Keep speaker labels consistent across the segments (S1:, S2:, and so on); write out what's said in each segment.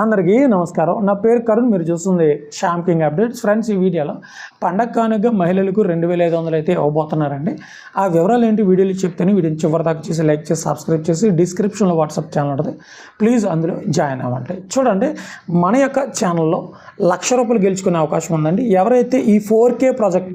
S1: అందరికీ నమస్కారం. నా పేరు కరుణ్ మీరు చూస్తుంది శ్యామ్ కింగ్ అప్డేట్స్. ఫ్రెండ్స్ ఈ వీడియోలో పండగ కానుక మహిళలకు రెండు వేల ఐదు వందలు అయితే ఇవ్వబోతున్నారండి. ఆ వివరాలు ఏంటి వీడియోలు చెప్తాను వీడియోని చివరి దాకా చేసి లైక్ చేసి సబ్స్క్రైబ్ చేసి డిస్క్రిప్షన్లో వాట్సాప్ ఛానల్ ఉంటుంది. ప్లీజ్ అందులో జాయిన్ అవ్వండి. చూడండి మన యొక్క ఛానల్లో లక్ష రూపాయలు గెలుచుకునే అవకాశం ఉందండి. ఎవరైతే ఈ ఫోర్ కే ప్రాజెక్ట్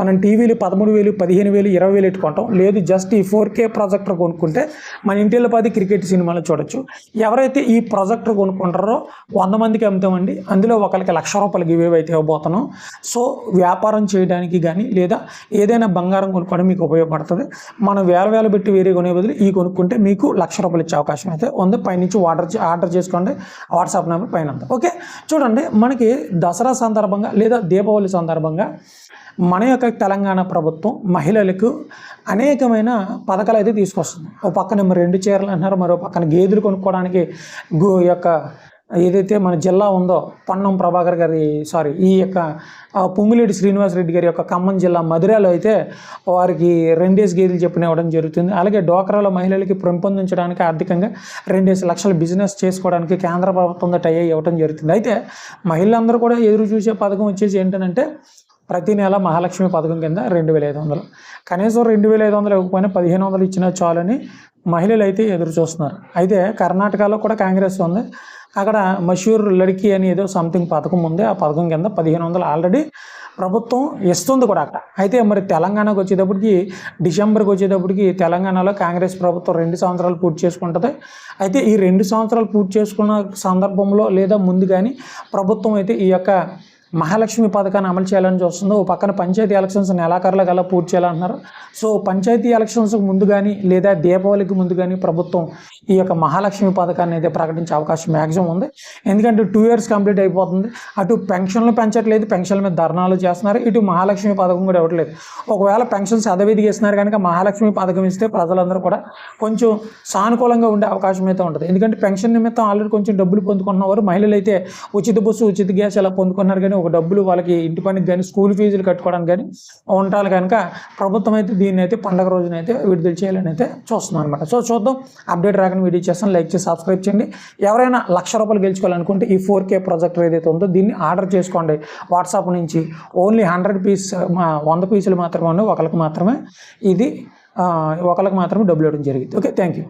S1: మనం టీవీలు పదమూడు వేలు పదిహేను వేలు ఇరవై వేలు ఎట్టుకుంటాం లేదు జస్ట్ ఈ ఫోర్ కే ప్రాజెక్టర్ కొనుక్కుంటే మన ఇంటిలో పది క్రికెట్ సినిమాలు చూడొచ్చు. ఎవరైతే ఈ ప్రాజెక్టర్ కొనుక్కుంటారో వంద మందికి అమ్ముతామండి. అందులో ఒకరికి లక్ష రూపాయలు గివేవ్ అయితే ఇవ్వబోతున్నాం. సో వ్యాపారం చేయడానికి కానీ లేదా ఏదైనా బంగారం కొనుక్కోవడం మీకు ఉపయోగపడుతుంది. మనం వేల వేల పెట్టి వేరే కొనే బదులు ఈ కొనుక్కుంటే మీకు లక్ష రూపాయలు ఇచ్చే అవకాశం అయితే ఉంది. పైనుంచి ఆర్డర్ ఆర్డర్ చేసుకోండి. వాట్సాప్ నెంబర్ పైన ఓకే? చూడండి మనకి దసరా సందర్భంగా లేదా దీపావళి సందర్భంగా మన మన యొక్క తెలంగాణ ప్రభుత్వం మహిళలకు అనేకమైన పథకాలు అయితే తీసుకొస్తుంది. ఒక పక్కన మరి రెండు చీరలు అంటున్నారు మరో పక్కన గేదెలు కొనుక్కోవడానికి గో యొక్క ఏదైతే మన జిల్లా ఉందో పొన్నం ప్రభాకర్ గారి సారీ ఈ యొక్క పొంగులేటి శ్రీనివాసరెడ్డి గారి యొక్క ఖమ్మం జిల్లా మధురాలో అయితే వారికి రెండేసి గేదెలు చెప్పిన ఇవ్వడం జరుగుతుంది. అలాగే డోక్రాలో మహిళలకి పెంపొందించడానికి ఆర్థికంగా రెండేసి లక్షల బిజినెస్ చేసుకోవడానికి కేంద్ర ప్రభుత్వం టై ఇవ్వడం జరుగుతుంది. అయితే మహిళలందరూ కూడా ఎదురు చూసే పథకం వచ్చేసి ఏంటంటే ప్రతి నెల మహాలక్ష్మి పథకం కింద రెండు వేల ఐదు వందలు. కనీసం రెండు వేల ఐదు వందలు ఇవ్వకపోయినా పదిహేను వందలు ఇచ్చినా చాలని మహిళలు అయితే ఎదురు చూస్తున్నారు. అయితే కర్ణాటకలో కూడా కాంగ్రెస్ ఉంది. అక్కడ మషూర్ లడికి అని ఏదో సంథింగ్ పథకం ఉంది. ఆ పథకం కింద పదిహేను వందలు ఆల్రెడీ ప్రభుత్వం ఇస్తుంది కూడా అక్కడ. అయితే మరి తెలంగాణకు వచ్చేటప్పటికి డిసెంబర్కి వచ్చేటప్పటికి తెలంగాణలో కాంగ్రెస్ ప్రభుత్వం రెండు సంవత్సరాలు పూర్తి చేసుకుంటుంది. అయితే ఈ రెండు సంవత్సరాలు పూర్తి చేసుకున్న సందర్భంలో లేదా ముందు కానీ ప్రభుత్వం అయితే ఈ యొక్క మహాలక్ష్మి పథకాన్ని అమలు చేయాలని చూస్తుంది. ఓ పక్కన పంచాయతీ ఎలక్షన్స్ నెలాఖరులో గల పూర్తి చేయాలంటున్నారు. సో పంచాయతీ ఎలక్షన్స్కి ముందు కానీ లేదా దీపావళికి ముందు కానీ ప్రభుత్వం ఈ యొక్క మహాలక్ష్మి పథకాన్ని అయితే ప్రకటించే అవకాశం మ్యాక్సిమం ఉంది. ఎందుకంటే టూ ఇయర్స్ కంప్లీట్ అయిపోతుంది. అటు పెన్షన్లు పెంచట్లేదు. పెన్షన్ల మీద ధర్నాలు చేస్తున్నారు. ఇటు మహాలక్ష్మి పథకం కూడా ఇవ్వట్లేదు. ఒకవేళ పెన్షన్స్ అదవిధిగా ఇస్తున్నారు కనుక మహాలక్ష్మి పథకం ఇస్తే ప్రజలందరూ కూడా కొంచెం సానుకూలంగా ఉండే అవకాశం అయితే ఉంటుంది. ఎందుకంటే పెన్షన్ నిమిత్తం ఆల్రెడీ కొంచెం డబ్బులు పొందుకున్నవారు మహిళలు అయితే ఉచిత బస్సు ఉచిత గ్యాస్ ఇలా పొందుకున్నారు కానీ ఒక డబ్బులు వాళ్ళకి ఇంటి పనికి కానీ స్కూల్ ఫీజులు కట్టుకోవడానికి కానీ ఉంటారు కనుక ప్రభుత్వం అయితే దీన్ని అయితే పండగ రోజున అయితే విడుదల చేయాలని అయితే చూస్తున్నాం అనమాట సో చూద్దాం. అప్డేట్ రాకని వీడియో చేస్తాను. లైక్ చేసి సబ్స్క్రైబ్ చేయండి. ఎవరైనా లక్ష రూపాయలు గెలుచుకోవాలనుకుంటే ఈ ఫోర్ కే ప్రాజెక్టర్ ఏదైతే ఉందో దీన్ని ఆర్డర్ చేసుకోండి. వాట్సాప్ నుంచి ఓన్లీ హండ్రెడ్ పీస్ వంద పీసులు మాత్రమే ఉన్నాయి. ఒకరికి మాత్రమే ఇది ఒకరికి మాత్రమే డబ్బులు ఇవ్వడం జరిగింది. Okay thank you.